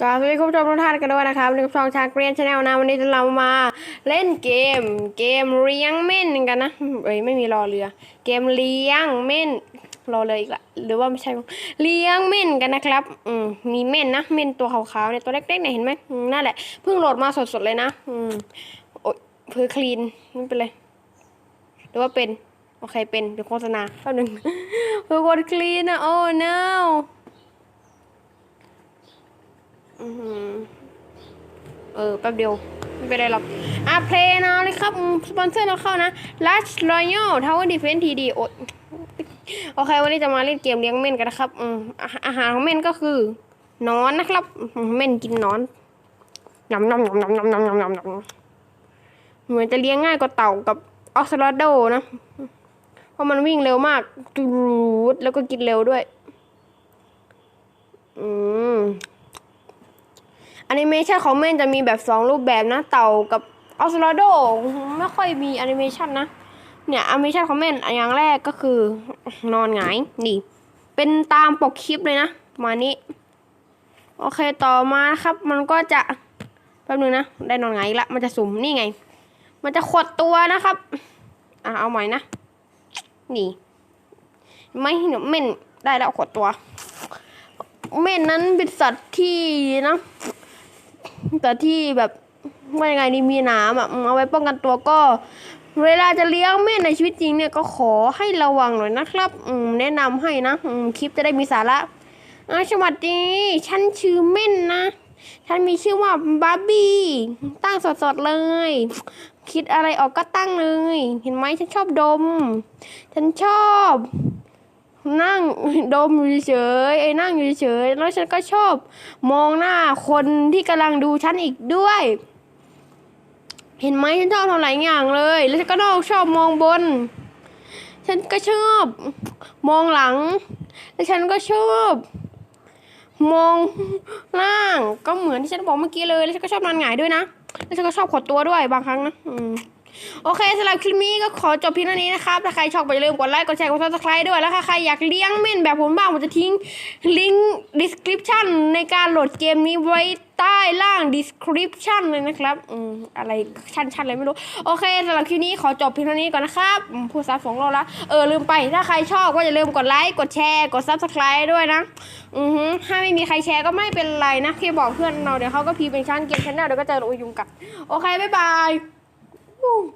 ก็สวัสดีคุณผู้ชมทุกท่านกันด้วยนะครับหนึ่งช่องชาเกรียนชาแนลนะวันนี้จะเรามาเล่นเกม เกมเลี้ยงเม่นกันนะเอ้ยไม่มีรอเรือ เกมเลี้ยงเม่นรอเลยอีกละหรือว่าไม่ใช่เลี้ยงเม่นกันนะครับ อืมมีเม่นนะเม่นตัวขาวๆเนี่ยตัวเล็กๆเนี่ยเห็นไหมนั่นแหละเพิ่งโหลดมาสดๆเลยนะอืมโอ้ยเพื่อคลีนไม่เป็นไรหรือว่าเป็นโอเคเป็นเดี๋ยวโฆษณาแป๊บหนึงเพื่อกดคลีนนะโอ้ no อือหือเออแป๊บเดียว ไม่เป็นไรหรอก อะเพลย์นะเลยครับ สปอนเซอร์เราเข้านะ Last Royal Tower Defense TD โอโอเค วันนี้จะมาเล่นเกมเลี้ยงเม่นกันนะครับ อืมอาหารของเม่นก็คือนอนนะครับ เม่นกินนอนยำยำยำยำยำยำยำยำยำเหมือนจะเลี้ยงง่ายกว่าเต่ากับออสลาโดนะ เพราะมันวิ่งเร็วมากจูดแล้วก็กินเร็วด้วย อืม แอนิเมชันของเม่นจะมีแบบสองรูปแบบนะเต่ากับออสโลโดไม่ค่อยมีแอนิเมชันนะ เนี่ยแอนิเมชันของเม่นอย่างแรกก็คือนอนหงายนี่เป็นตามปกคลิปเลยนะมานี้ โอเคต่อมาครับ มันก็จะแป๊บนึงนะ ได้นอนหงายละมันจะสุ่มนี่ไง มันจะขดตัวนะครับ อะเอาใหม่นะ นี่ ไม่เห็นเม่นได้แล้วขดตัว เม่นนั้นเป็นสัตว์ที่นะ แต่ที่แบบว่ายังไงนี่มีน้ำอะเอาไว้ป้องกันตัวก็ เวลาจะเลี้ยงเม่นในชีวิตจริงเนี่ยก็ขอให้ระวังหน่อยนะครับ อืมแนะนำให้นะอืมคลิปจะได้มีสาระอ่าสวัสดี ฉันชื่อเม่นนะ ฉันมีชื่อว่าบาร์บี้ ตั้งสดๆเลย คิดอะไรออกก็ตั้งเลย เห็นไหมฉันชอบดม ฉันชอบ นั่งดมอยู่เฉยไอ้นั่งอยู่เฉยแล้วฉันก็ชอบ มองหน้าคนที่กำลังดูฉันอีกด้วย เห็นไหมฉันชอบทำหลายอย่างเลย แล้วฉันก็นอกชอบมองบน ฉันก็ชอบมองหลัง แล้วฉันก็ชอบมองล่างก็เหมือนที่ฉันบอกเมื่อกี้เลย แล้วฉันก็ชอบนอนหงายด้วยนะ แล้วฉันก็ชอบขดตัวด้วยบางครั้งนะอืม โอเคสำหรับคลิปนี้ก็ขอจบเพียงเท่านี้นะครับ ถ้าใครชอบก็อย่าลืมกดไลค์กดแชร์กดซับสไครต์ด้วย แล้วถ้าใครอยากเลี้ยงเม่นแบบผมบ้างผมจะทิ้งลิงก์ description ในการโหลดเกมนี้ไว้ใต้ล่าง description เลยนะครับอืมอะไรชันชันอะไรไม่รู้ โอเคสำหรับคลิปนี้ขอจบเพียงเท่านี้ก่อนนะครับอืมพูดซับสองรอบล้วเออลืมไปถ้าใครชอบก็อย่าลืมกดไลค์กดแชร์กด subscribe ด้วยนะอือฮึถ้าไม่มีใครแชร์ก็ไม่เป็นไรนะแค่บอกเพื่อนเราเดี๋ยวเขาก็พีเป็นชั้นเกมชแนลเดี๋ยวก็เจอโอยุงกัดโอเคบ๊ายบาย Bu.